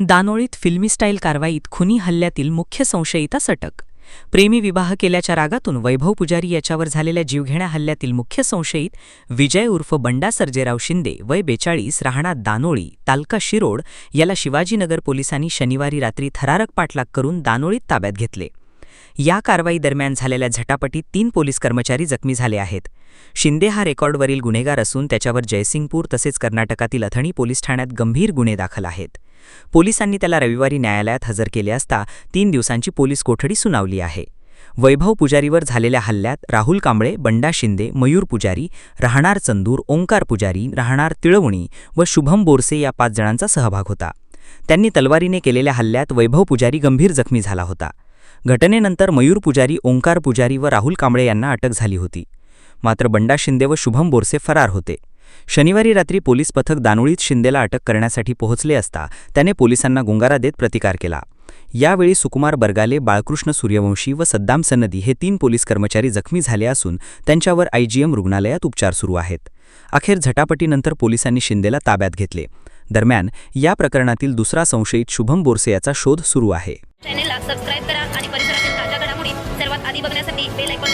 दानोळीत फिल्मी स्टाईल कारवाईत खुनी हल्ल्यातील मुख्य संशयिता सटक. प्रेमी विवाह केल्याच्या रागातून वैभव पुजारी याच्यावर झालेल्या जीवघेण्या हल्ल्यातील मुख्य संशयित विजय उर्फ बंडा सर्जेराव शिंदे वय बेचाळीस राहणार दानोळी तालका शिरोड याला शिवाजीनगर पोलिसांनी शनिवारी रात्री थरारक पाठलाग करून दानोळीत ताब्यात घेतले. या कारवाई दरम्यान झालेल्या झटापटीत तीन पोलीस कर्मचारी जखमी झाले आहेत. शिंदे हा रेकॉर्डवरील गुन्हेगार असून त्याच्यावर जयसिंगपूर तसेच कर्नाटकातील अथणी पोलीस ठाण्यात गंभीर गुन्हे दाखल आहेत. पोलिसांनी त्याला रविवारी न्यायालयात हजर केले असता तीन दिवसांची पोलीस कोठडी सुनावली आहे. वैभव पुजारीवर झालेल्या हल्ल्यात राहुल कांबळे बंडा शिंदे मयूर पुजारी राहणार चंदूर ओंकार पुजारी राहणार तिळवणी व शुभम बोरसे या पाच जणांचा सहभाग होता. त्यांनी तलवारीने केलेल्या हल्ल्यात वैभव पुजारी गंभीर जखमी झाला होता. घटनेनंतर मयूर पुजारी ओंकार पुजारी व राहुल कांबळे यांना अटक झाली होती. मात्र बंडा शिंदे व शुभम बोरसे फरार होते. शनिवारी रात्री पोलीस पथक दानोळीत शिंदेला अटक करण्यासाठी पोहोचले असता त्याने पोलिसांना गुंगारा देत प्रतिकार केला. यावेळी सुकुमार बर्गाले बाळकृष्ण सूर्यवंशी व सद्दाम सनदी हे तीन पोलीस कर्मचारी जखमी झाले असून त्यांच्यावर आयजीएम रुग्णालयात उपचार सुरू आहेत. अखेर झटापटीनंतर पोलिसांनी शिंदेला ताब्यात घेतले. दरम्यान या प्रकरणातील दुसरा संशयित शुभम बोरसे याचा शोध सुरू आहे. चॅनेलला सबस्क्राईब करा आणि परिसरातील ताज्या घडामोडी सर्वात आधी बघण्यासाठी बेल ऐकून